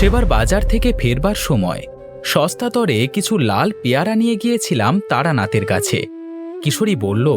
সেবার বাজার থেকে ফেরবার সময়। সস্তা দরে কিছু লাল পেয়ারা নিয়ে গিয়েছিলাম তারানাথের কাছে। কিশোরী বলল,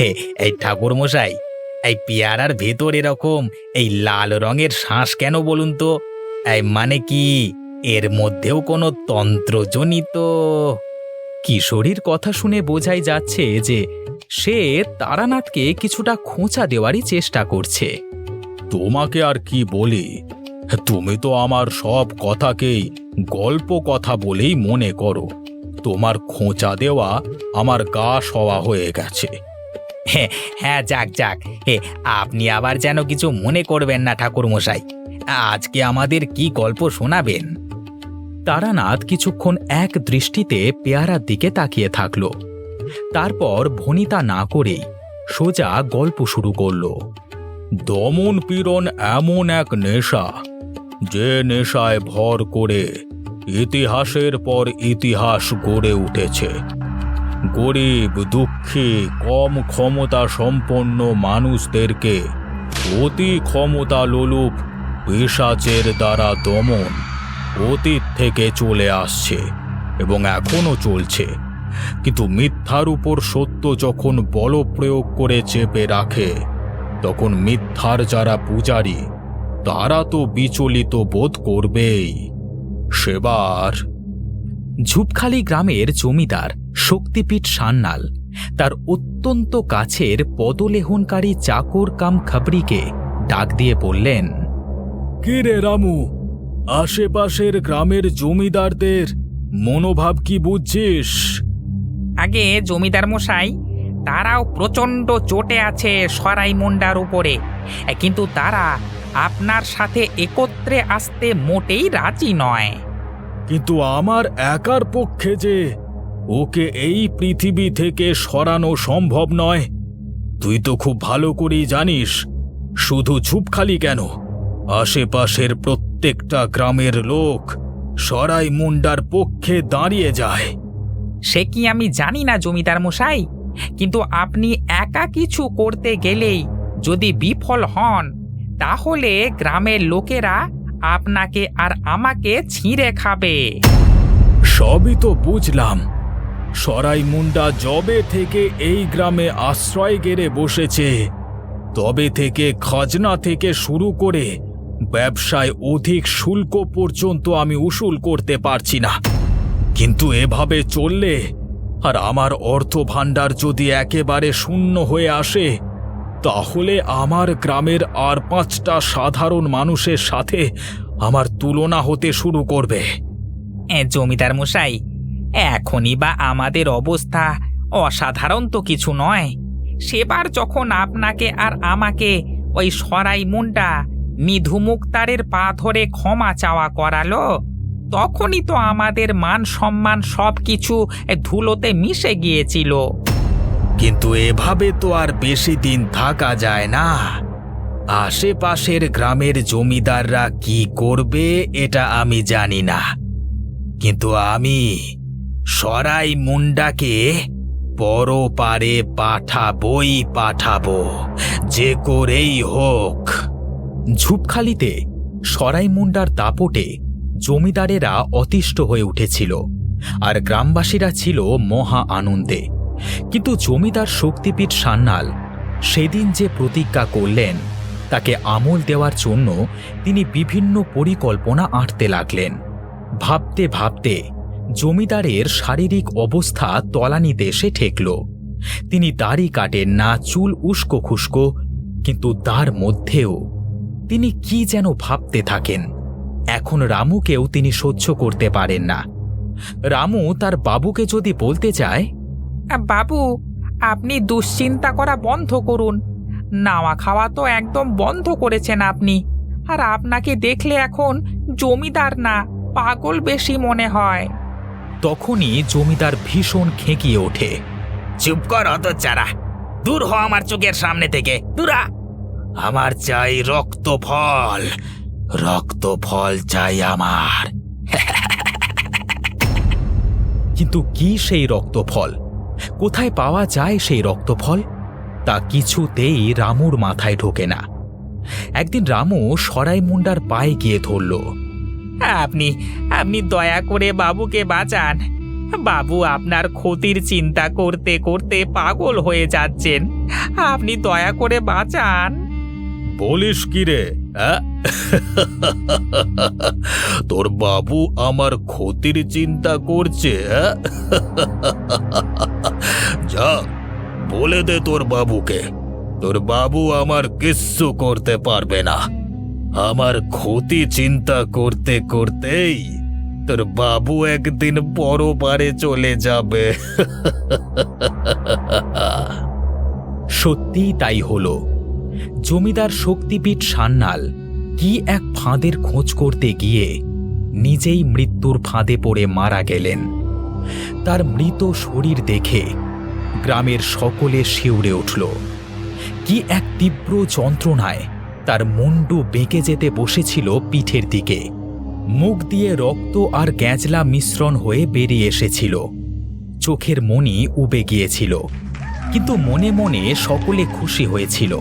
হে, এই ঠাকুর মশাই এই পেয়ারার ভেতর এরকম এই লাল রঙের শ্বাস কেন বলুন তো? এই মানে কি? এর মধ্যেও কোনো তন্ত্রজনিত কিশোরীর কথা শুনে বোঝাই যাচ্ছে যে সে তারানাথকে কিছুটা খোঁচা দেওয়ারই চেষ্টা করছে। তোমাকে আর কি বলি? তুমি তো আমার সব কথাকেই গল্প কথা বলেই মনে করো। তোমার খোঁচা দেওয়া আমার গা সওয়া হয়ে গেছে। হ্যাঁ হ্যাঁ যাক যাক। হে আপনি আবার যেন কিছু মনে করবেন না ঠাকুর মশাই আজকে আমাদের কি গল্প শোনাবেন? তারানাথ কিছুক্ষণ এক দৃষ্টিতে পেয়ারার দিকে তাকিয়ে থাকল। তারপর ভনিতা না করেই সোজা গল্প শুরু করল। দমন পীড়ন এমন এক নেশা যে নেশায় ভর করে ইতিহাসের পর ইতিহাস গড়ে উঠেছে। গরিব, দুঃখী, কম ক্ষমতা সম্পন্ন মানুষদেরকে অতি ক্ষমতা লোলুপ পিসাচের দ্বারা দমন অতীত থেকে চলে আসছে এবং এখনও চলছে। কিন্তু মিথ্যার উপর সত্য যখন বল প্রয়োগ করে চেপে রাখে, তখন মিথ্যার যারা পূজারী তারা তো বিচলিত বোধ করবেই। সেবার। ঝুপখালি গ্রামের জমিদার শক্তিপীঠ সান্নাল তার অত্যন্ত কাছের পদলেহনকারী চাকর কাম খাবরিকে ডাক দিয়ে বললেন কি রে রামু আশেপাশের গ্রামের জমিদারদের মনোভাব কি বুঝছিস? আগে জমিদার মশাই তারাও প্রচণ্ড চোটে আছে সরাই মুন্ডার উপরে কিন্তু তারা আপনার সাথে একত্রে আসতে মোটেই রাজি নয়। কিন্তু আমার একার পক্ষে যে ওকে এই পৃথিবী থেকে সরানো সম্ভব নয় তুই তো খুব ভালো করেই জানিস শুধু ঝুপখালি কেন? আশেপাশের প্রত্যেকটা গ্রামের লোক সরাই মুন্ডার পক্ষে দাঁড়িয়ে যায়। সে কি আমি জানি না জমিদার মশাই? কিন্তু আপনি একা কিছু করতে গেলেই যদি বিফল হন তাহলে গ্রামের লোকেরা আপনাকে আর আমাকে ছিঁড়ে খাবে। সবই তো বুঝলাম। সরাই মুন্ডা জবে থেকে এই গ্রামে আশ্রয় গেড়ে বসেছে, তবে থেকে খাজনা থেকে শুরু করে ব্যবসায় অধিক শুল্ক পর্যন্ত আমি উসুল করতে পারছি না। কিন্তু এভাবে চললে আর আমার অর্থ ভাণ্ডার যদি একেবারে শূন্য হয়ে আসে তাহলে আমার গ্রামের আর পাঁচটা সাধারণ মানুষের সাথে আমার তুলনা হতে শুরু করবে। জমিদার মশাই, এখনই বা আমাদের অবস্থা অসাধারণ তো কিছু নয়। সেবার যখন আপনাকে আর আমাকে ওই সরাই মুন্ডা নিধু মুক্তারের পা ধরে ক্ষমা চাওয়া করালো, তখনই তো আমাদের মান সম্মান সব কিছু ধুলোতে মিশে গিয়েছিল। কিন্তু এভাবে তো আর বেশি দিন থাকা যায় না। আশেপাশের গ্রামের জমিদাররা কি করবে এটা আমি জানি না। কিন্তু আমি সরাই মুন্ডাকে পরপারে পাঠাবই পাঠাবো, যে করেই হোক। ঝুপখালিতে সরাই মুন্ডার দাপটে জমিদারেরা অতিষ্ঠ হয়ে উঠেছিল, আর গ্রামবাসীরা ছিল মহা আনন্দে। কিন্তু জমিদার শক্তিপীঠ সান্যাল সেদিন যে প্রতিজ্ঞা করলেন, তাকে আমল দেওয়ার জন্য তিনি বিভিন্ন পরিকল্পনা আঁটতে লাগলেন। ভাবতে ভাবতে জমিদারের শারীরিক অবস্থা তলানিতে এসে ঠেকল। তিনি দাড়ি কাটেন না চুল উস্কো খুস্কো, কিন্তু তার মধ্যেও তিনি কি যেন ভাবতে থাকেন। এখন রামুকেও তিনি সহ্য করতে পারেন না। রামু তার বাবুকে যদি বলতে চায় বাবু আপনি দুশ্চিন্তা করা বন্ধ করুন। নাওয়া খাওয়া তো একদম বন্ধ করেছেন আপনি। আর আপনাকে দেখলে এখন জমিদার না পাগল বেশি মনে হয়। তখনই জমিদার ভীষণ খেঁকিয়ে ওঠে। চুপ কর অত চারা দূর হ আমার চোখের সামনে থেকে। দূরা আমার চাই রক্ত ফল রক্ত ফল চাই আমার। কিন্তু কি সেই রক্তফল? কোথায় পাওয়া যায় সেই রক্তফল? তা কিছুতেই রামুর মাথায় ঢোকে না। একদিন রামু সরাই মুন্ডার পায়ে গিয়ে ধরল, আপনি আপনি দয়া করে বাবুকে বাঁচান। বাবু আপনার ক্ষতির চিন্তা করতে করতে পাগল হয়ে যাচ্ছেন। আপনি দয়া করে বাঁচান। বলিস কি রে তোর বাবু আমার ক্ষতির চিন্তা করছে? যা, বলে দে তোর বাবুকে। তোর বাবু আমার কিচ্ছু করতে পারবে না। আমার ক্ষতি চিন্তা করতে করতেই তোর বাবু একদিন বড় পারে চলে যাবে। সত্যিই তাই হলো। জমিদার শক্তিপীঠ সান্যাল কি এক ফাঁদের খোঁজ করতে গিয়ে নিজেই মৃত্যুর ফাঁদে পড়ে মারা গেলেন। তার মৃত শরীর দেখে গ্রামের সকলে শিউরে উঠল। কি এক তীব্র যন্ত্রণায় তার মুন্ডু বেঁকে যেতে বসেছিল পিঠের দিকে। মুখ দিয়ে রক্ত আর গ্যাঁজলা মিশ্রণ হয়ে বেরিয়ে এসেছিল। চোখের মনি উবে গিয়েছিল। কিন্তু মনে মনে সকলে খুশি হয়েছিল।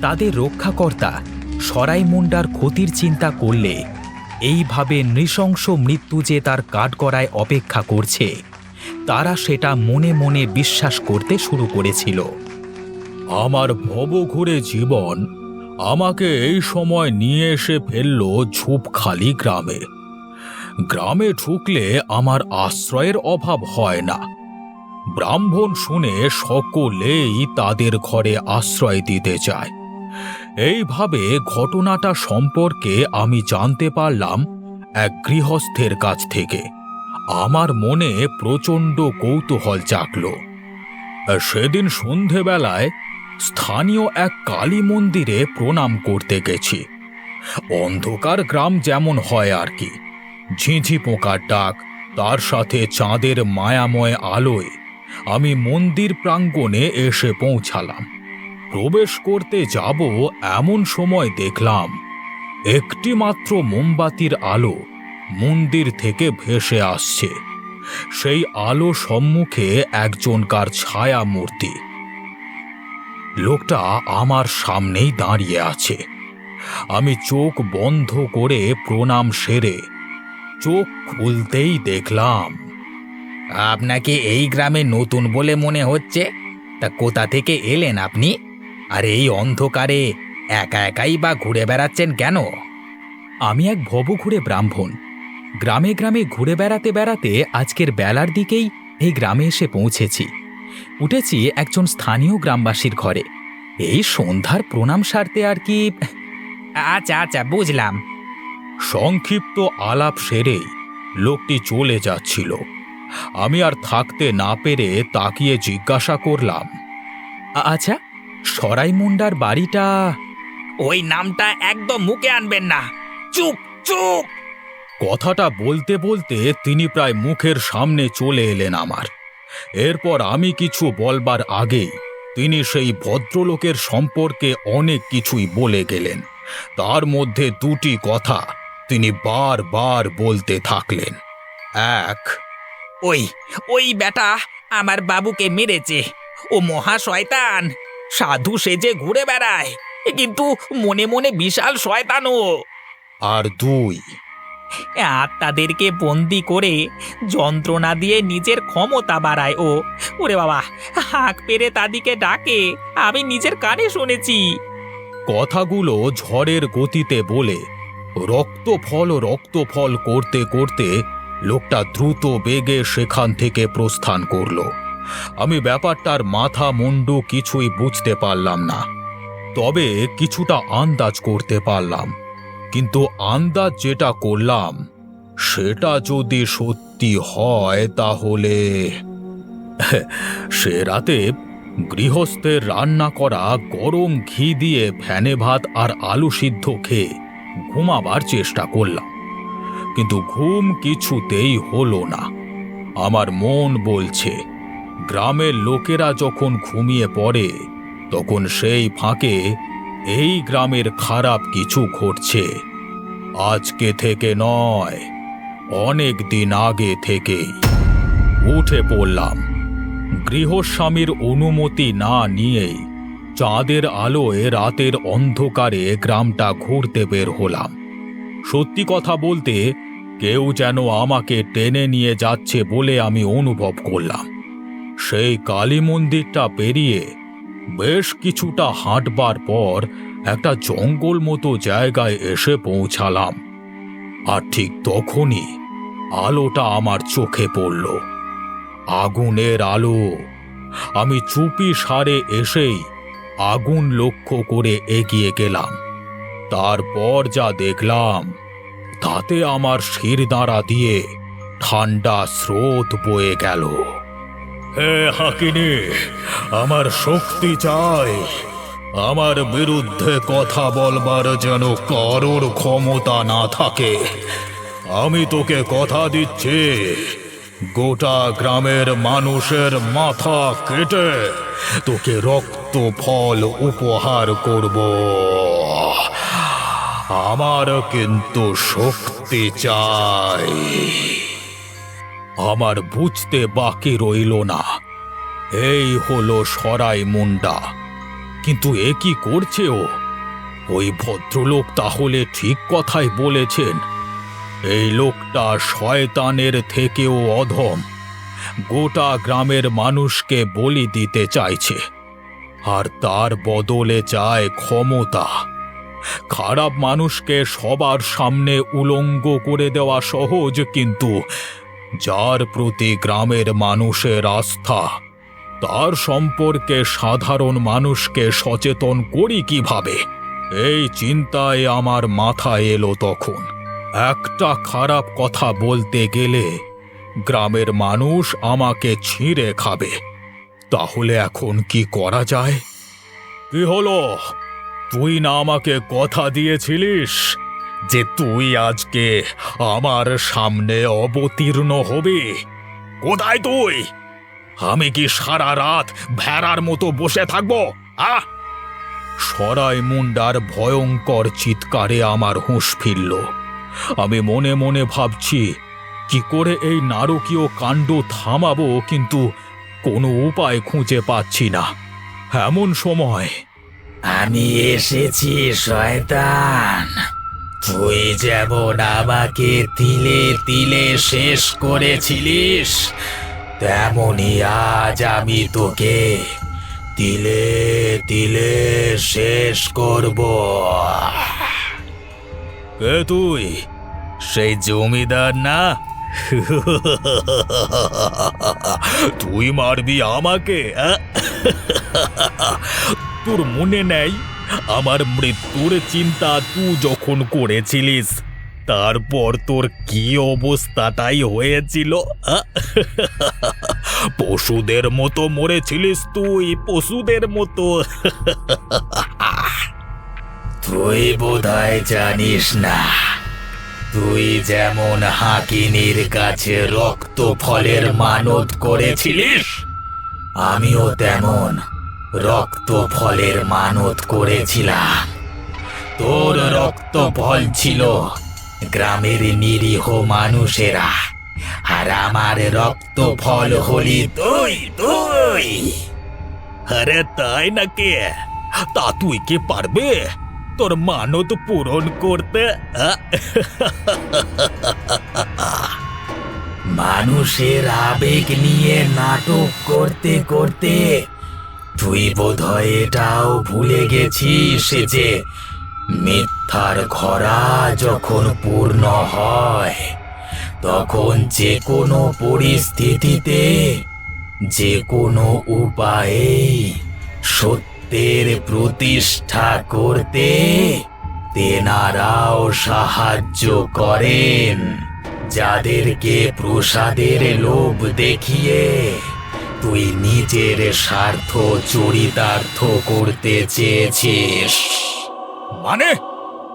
তাদের রক্ষাকর্তা সরাই মুন্ডার ক্ষতির চিন্তা করলে, এইভাবে নৃশংস মৃত্যু যে তার কাঠগড়ায় অপেক্ষা করছে তারা সেটা মনে মনে বিশ্বাস করতে শুরু করেছিল। আমার ভবঘুরে জীবন আমাকে এই সময় নিয়ে এসে ফেলল ঝুপখালি গ্রামে। গ্রামে ঢুকলে আমার আশ্রয়ের অভাব হয় না। ব্রাহ্মণ শুনে সকলেই তাদের ঘরে আশ্রয় দিতে চায়। এইভাবে ঘটনাটা সম্পর্কে আমি জানতে পারলাম এক গৃহস্থের কাছ থেকে। আমার মনে প্রচণ্ড কৌতূহল জাগল। সেদিন সন্ধেবেলায় স্থানীয় এক কালী মন্দিরে প্রণাম করতে গেছি। অন্ধকার গ্রাম যেমন হয় আর কি। ঝিঝি পোকার ডাক, তার সাথে চাঁদের মায়াময় আলোয় আমি মন্দির প্রাঙ্গণে এসে পৌঁছালাম। প্রবেশ করতে যাব এমন সময় দেখলাম একটি মাত্র মোমবাতির আলো মন্দির থেকে ভেসে আসছে। সেই আলো সম্মুখে একজনকার ছায়া মূর্তি। লোকটা আমার সামনেই দাঁড়িয়ে আছে। আমি চোখ বন্ধ করে প্রণাম সেরে চোখ খুলতেই দেখলাম, আপনাকে এই গ্রামে নতুন বলে মনে হচ্ছে? তা কোথা থেকে এলেন আপনি? আর এই অন্ধকারে একা একাই বা ঘুরে বেড়াচ্ছেন কেন? আমি এক ভবঘুরে ব্রাহ্মণ। গ্রামে গ্রামে ঘুরে বেড়াতে বেড়াতে আজকের বেলার দিকেই এই গ্রামে এসে পৌঁছেছি। উঠেছি একজন স্থানীয় গ্রামবাসীর ঘরে। এই সন্ধ্যার প্রণাম সারতে আর কি আচ্ছা আচ্ছা বুঝলাম। সংক্ষিপ্ত আলাপ সেরেই লোকটি চলে যাচ্ছিল। আমি আর থাকতে না পেরে তাকিয়ে জিজ্ঞাসা করলাম আচ্ছা সরাই মুন্ডার বাড়িটা ওই নামটা একদম মুখে আনবেন না। চুপ চুপ। কথাটা বলতে বলতে তিনি প্রায় মুখের সামনে চলে এলেন আমার। এরপর আমি কিছু বলবার আগেই তিনি সেই ভদ্রলোকের সম্পর্কে অনেক কিছুই বলে গেলেন। তার মধ্যে দুটি কথা তিনি বারবার বলতে থাকলেন। এক ওই ওই বেটা আমার বাবুকে মেরেছে। ও মহা শয়তান। সাধু সেজে ঘুরে বেড়ায়। কিন্তু মনে মনে বিশাল শয়তানও। আর দুই আত্মাদেরকে বন্দি করে যন্ত্রণা দিয়ে নিজের ক্ষমতা বাড়ায় ও। ওরে বাবা, হাঁক পেরে তাদিকে ডাকে, আমি নিজের কানে শুনেছি। কথাগুলো ঝড়ের গতিতে বলে, রক্তফল রক্তফল করতে করতে লোকটা দ্রুত বেগে সেখান থেকে প্রস্থান করল। আমি ব্যাপারটার মাথা মুন্ডু কিছুই বুঝতে পারলাম না, তবে কিছুটা আন্দাজ করতে পারলাম। কিন্তু আন্দাজ যেটা করলাম, সেটা যদি সত্যি হয় তাহলে সে রাতে গৃহস্থের রান্না করা গরম ঘি দিয়ে ফ্যানে ভাত আর আলু সিদ্ধ খেয়ে ঘুমাবার চেষ্টা করলাম। কিন্তু ঘুম কিছুতেই হলো না। আমার মন বলছে, গ্রামের লোকেরা যখন ঘুমিয়ে পড়ে, তখন সেই ফাঁকে এই গ্রামের খারাপ কিছু ঘটছে। আজকে থেকে নয়, অনেক দিন আগে থেকেই। উঠে পড়লাম। গৃহস্বামীর অনুমতি না নিয়েই চাঁদের আলোয় রাতের অন্ধকারে গ্রামটা ঘুরতে বের হলাম। সত্যি কথা বলতে কেউ যেন আমাকে টেনে নিয়ে যাচ্ছে বলে আমি অনুভব করলাম। সেই কালী মন্দিরটা পেরিয়ে বেশ কিছুটা হাঁটবার পর একটা জঙ্গল মতো জায়গায় এসে পৌঁছালাম। আর ঠিক তখনই আলোটা আমার চোখে পড়ল। আগুনের আলো। আমি চুপি সারে এসেই আগুন লক্ষ্য করে এগিয়ে গেলাম। তারপর যা দেখলাম, তাতে আমার শির দাঁড়া দিয়ে ঠান্ডা স্রোত বয়ে গেল। হে হাকিনি, আমার শক্তি চাই। আমার বিরুদ্ধে কথা বলবার যেন কারোর ক্ষমতা না থাকে। আমি তোকে কথা দিচ্ছি। গোটা গ্রামের মানুষের মাথা কেটে তোকে রক্ত ফল উপহার করব। আমার কিন্তু শক্তি চাই। আমার বুঝতে বাকি রইল না। এই হলো সরাই মুন্ডা। কিন্তু এ কি করছে ও? ওই ভদ্রলোক তাহলে ঠিক কথাই বলেছেন। এই লোকটা শয়তানের থেকেও অধম। গোটা গ্রামের মানুষকে বলি দিতে চাইছে। আর তার বদলে চায় ক্ষমতা। খারাপ মানুষকে সবার সামনে উলঙ্গ করে দেওয়া সহজ কিন্তু যার প্রতি গ্রামের মানুষের আস্থা, তার সম্পর্কে সাধারণ মানুষকে সচেতন করি কীভাবে? এই চিন্তায় আমার মাথায় এলো তখন। একটা খারাপ কথা বলতে গেলে গ্রামের মানুষ আমাকে ছিঁড়ে খাবে। তাহলে এখন কি করা যায়? কি হলো? তুই না আমাকে কথা দিয়েছিলিস? যে তুই আজকে আমার সামনে অবতীর্ণ হবে। কোথায় তুই? আমি কি সারা রাত ভেড়ার মতো বসে থাকব আহ সরাই মুন্ডার ভয়ঙ্কর চিৎকারে আমার হুঁশ ফিরল। আমি মনে মনে ভাবছি, কি করে এই নারকীয় কাণ্ড থামাবো কিন্তু কোনো উপায় খুঁজে পাচ্ছি না। এমন সময় আমি এসেছি, শয়তান। তুই যেমন আমাকে তিলে তিলে শেষ করেছিলিস তেমনই আজ আমি তোকে তিলে তিলে শেষ করব। কে তুই? সেই জমিদার না? তুই মারবি আমাকে তোর মনে নেই? আমার মৃত্যুর চিন্তা তুই যখন করেছিলিস, তারপর তোর কি অবস্থাটাই হয়েছিল পশুদের মতো মরেছিলিস তুই, পশুদের মতো। তুই বোধহয় জানিস না, তুই যেমন হাকিনির কাছে রক্ত ফলের মানত করেছিলিস, আমিও তেমন। রক্ত ফলের মানত করেছিলাম তোর রক্ত ফল ছিল গ্রামের নিরীহ মানুষেরা আর আমার রক্ত ফল হলি তুই তুই। আরে তাই নাকি? তা তুই কি পারবে? তোর মানত পূরণ করতে মানুষের আবেগ নিয়ে নাটক করতে করতে তুই বোধহয় এটাও ভুলে গেছিস যে মিথ্যার খরা যখন পূর্ণ হয়, তখন যে কোনো পরিস্থিতিতে যে কোনো উপায়ে সত্যের প্রতিষ্ঠা করতে তেনারাও সাহায্য করেন। যাদেরকে প্রসাদের লোভ দেখিয়ে তুই নিজের স্বার্থ চরিতার্থ করতে চেয়েছিস। মানে?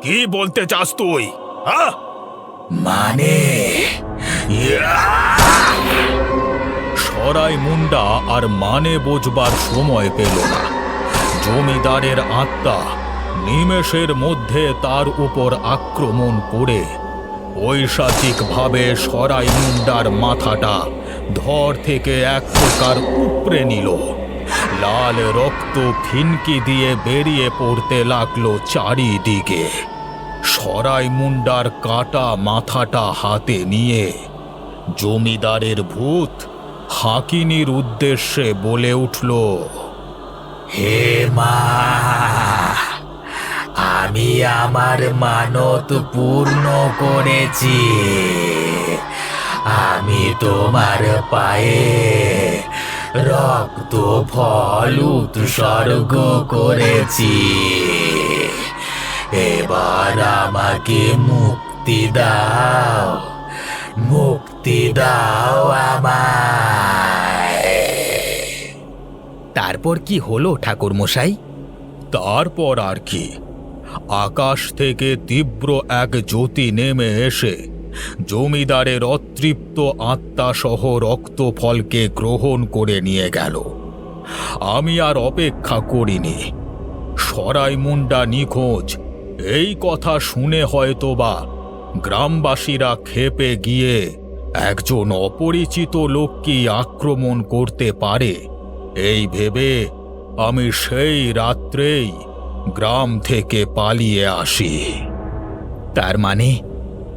কি বলতে চাস তুই? হ্যাঁ? মানে? সরাই মুন্ডা আর মানে বোঝবার সময় পেল না। জমিদারের আত্মা নিমেষের মধ্যে তার উপর আক্রমণ করে ঐশাচিকভাবে সরাই মুন্ডার মাথাটা ধর থেকে এক প্রকার উপড়ে নিল। লাল রক্ত ফিনকি দিয়ে বেরিয়ে পড়তে লাগল চারিদিকে। সরাই মুন্ডার কাটা মাথাটা হাতে নিয়ে জমিদারের ভূত হাকিনির উদ্দেশ্যে বলে উঠল, হে মা আমি আমার মানত পূর্ণ করেছি। আমি তোমার পায়ে রক্ত ফল উৎসর্গ করেছি। এবার আমাকে মুক্তি দাও মুক্তি দাও আমায়। তারপর কি হলো ঠাকুর মশাই তারপর আর কি? আকাশ থেকে তীব্র এক জ্যোতি নেমে এসে, জমিদারের অতৃপ্ত আত্মাসহ রক্তফলকে গ্রহণ করে নিয়ে গেল। আমি আর অপেক্ষা করিনি। সরাই মুন্ডা নিখোঁজ, এই কথা শুনে হয়তোবা গ্রামবাসীরা খেপে গিয়ে একজন অপরিচিত লোককে আক্রমণ করতে পারে। এই ভেবে আমি সেই রাত্রেই গ্রাম থেকে পালিয়ে আসি। তার মানে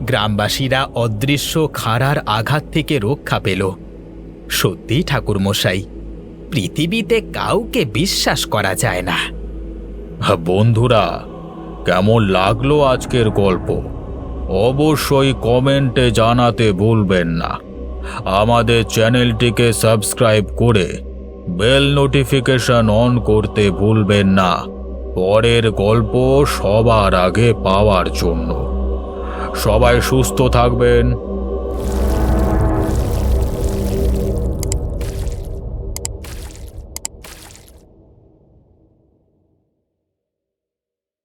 গ্রামবাসীরা অদৃশ্য খাড়ার আঘাত থেকে রক্ষা পেল। সত্যি, ঠাকুরমশাই, পৃথিবীতে কাউকে বিশ্বাস করা যায় না। বন্ধুরা, কেমন লাগল আজকের গল্প? অবশ্যই কমেন্টে জানাতে ভুলবেন না। আমাদের চ্যানেলটিকে সাবস্ক্রাইব করে বেল নোটিফিকেশন অন করতে ভুলবেন না। পরের গল্প সবার আগে পাওয়ার জন্য। সবাই সুস্থ থাকবেন।